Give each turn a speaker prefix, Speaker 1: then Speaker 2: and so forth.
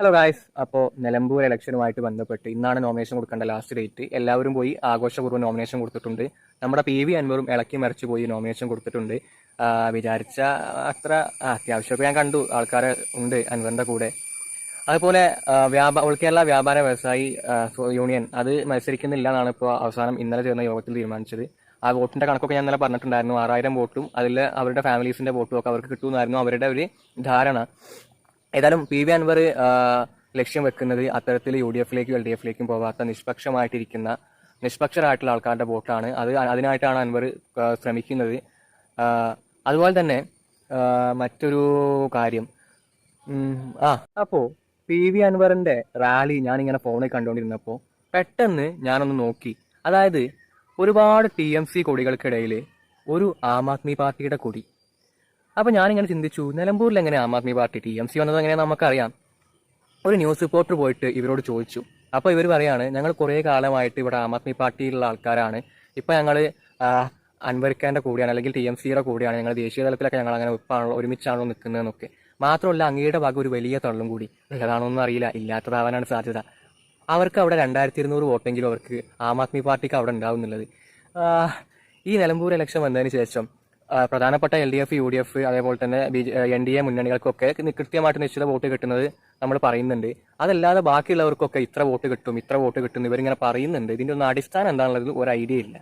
Speaker 1: Hello guys അപ്പോൾ നിലമ്പൂർ ഇലക്ഷനുമായിട്ട് ബന്ധപ്പെട്ട് ഇന്നാണ് നോമിനേഷൻ കൊടുക്കേണ്ട ലാസ്റ്റ് ഡേറ്റ് എല്ലാവരും പോയി ആഘോഷപൂർവം നോമിനേഷൻ കൊടുത്തിട്ടുണ്ട്. നമ്മുടെ പി വി അൻവറും ഇളക്കി മറിച്ച് പോയി നോമിനേഷൻ കൊടുത്തിട്ടുണ്ട്. വിചാരിച്ച അത്ര അത്യാവശ്യമൊക്കെ ഞാൻ കണ്ടു. ആൾക്കാരെ ഉണ്ട് അൻവറിന്റെ കൂടെ. അതുപോലെ വ്യാപാര ഉൾ കേരള വ്യാപാര വ്യവസായി യൂണിയൻ അത് മത്സരിക്കുന്നില്ല എന്നാണ് ഇപ്പോൾ അവസാനം ഇന്നലെ ചേർന്ന യോഗത്തിൽ തീരുമാനിച്ചത്. ആ വോട്ടിന്റെ കണക്കൊക്കെ ഞാൻ ഇന്നലെ പറഞ്ഞിട്ടുണ്ടായിരുന്നു. ആറായിരം വോട്ടും അതിൽ അവരുടെ ഫാമിലീസിന്റെ വോട്ടും ഒക്കെ അവർക്ക് കിട്ടുമെന്നായിരുന്നു അവരുടെ ഒരു ധാരണ. ഏതായാലും പി വി അൻവർ ലക്ഷ്യം വെക്കുന്നത് അത്തരത്തിൽ യു ഡി എഫിലേക്കും എൽ ഡി എഫിലേക്കും പോകാത്ത നിഷ്പക്ഷമായിട്ടിരിക്കുന്ന നിഷ്പക്ഷരായിട്ടുള്ള ആൾക്കാരുടെ വോട്ടാണ്. അത് അതിനായിട്ടാണ് അൻവർ ശ്രമിക്കുന്നത്. അതുപോലെ തന്നെ മറ്റൊരു കാര്യം. ആ അപ്പോ പി വി അൻവറിന്റെ റാലി ഞാൻ ഇങ്ങനെ ഫോണിൽ കണ്ടുകൊണ്ടിരുന്നപ്പോൾ പെട്ടെന്ന് ഞാനൊന്ന് നോക്കി. അതായത് ഒരുപാട് ടി എം സി കൊടികൾക്കിടയിൽ ഒരു ആം ആദ്മി പാർട്ടിയുടെ കൊടി. അപ്പൊ ഞാനിങ്ങനെ ചിന്തിച്ചു നിലമ്പൂരിൽ എങ്ങനെ Aam Aadmi Party? T M C വന്നത് എങ്ങനെയാണെന്ന് നമുക്കറിയാം. ഒരു ന്യൂസ് റിപ്പോർട്ടർ പോയിട്ട് ഇവരോട് ചോദിച്ചു. അപ്പോൾ ഇവർ പറയാണ് ഞങ്ങൾ കുറേ കാലമായിട്ട് ഇവിടെ ആം ആദ്മി പാർട്ടിയിലുള്ള ആൾക്കാരാണ്. ഇപ്പൊ ഞങ്ങൾ അൻവരിക്കാന്റെ കൂടിയാണ് അല്ലെങ്കിൽ ടി എം സിയുടെ കൂടെയാണ് ഞങ്ങൾ ദേശീയ തലത്തിലൊക്കെ ഞങ്ങൾ അങ്ങനെ ഒപ്പാണല്ലോ ഒരുമിച്ചാണല്ലോ നിൽക്കുന്നതെന്നൊക്കെ. മാത്രമല്ല അങ്ങയുടെ ഭാഗം ഒരു വലിയ തള്ളും കൂടി. ഉള്ളതാണോന്നും അറിയില്ല ഇല്ലാത്തതാവാനാണ് സാധ്യത. അവർക്ക് അവിടെ രണ്ടായിരത്തി ഇരുന്നൂറ് വോട്ടെങ്കിലും അവർക്ക് ആം ആദ്മി പാർട്ടിക്ക് അവിടെ ഉണ്ടാവുന്നുള്ളത്. ഈ നിലമ്പൂർ ഇലക്ഷൻ വന്നതിന് ശേഷം പ്രധാനപ്പെട്ട L D F U D F അതേപോലെ തന്നെ ബി എൻ ഡി എ മുന്നണികൾക്കൊക്കെ കൃത്യമായിട്ട് നിശ്ചിത വോട്ട് കിട്ടുന്നത് നമ്മൾ പറയുന്നുണ്ട്. അതല്ലാതെ ബാക്കിയുള്ളവർക്കൊക്കെ ഇത്ര വോട്ട് കിട്ടും ഇത്ര വോട്ട് കിട്ടും ഇവരിങ്ങനെ പറയുന്നുണ്ട്. ഇതിന്റെ ഒന്നും അടിസ്ഥാനം എന്താണെന്നുള്ളത് ഒരു ഐഡിയ ഇല്ല.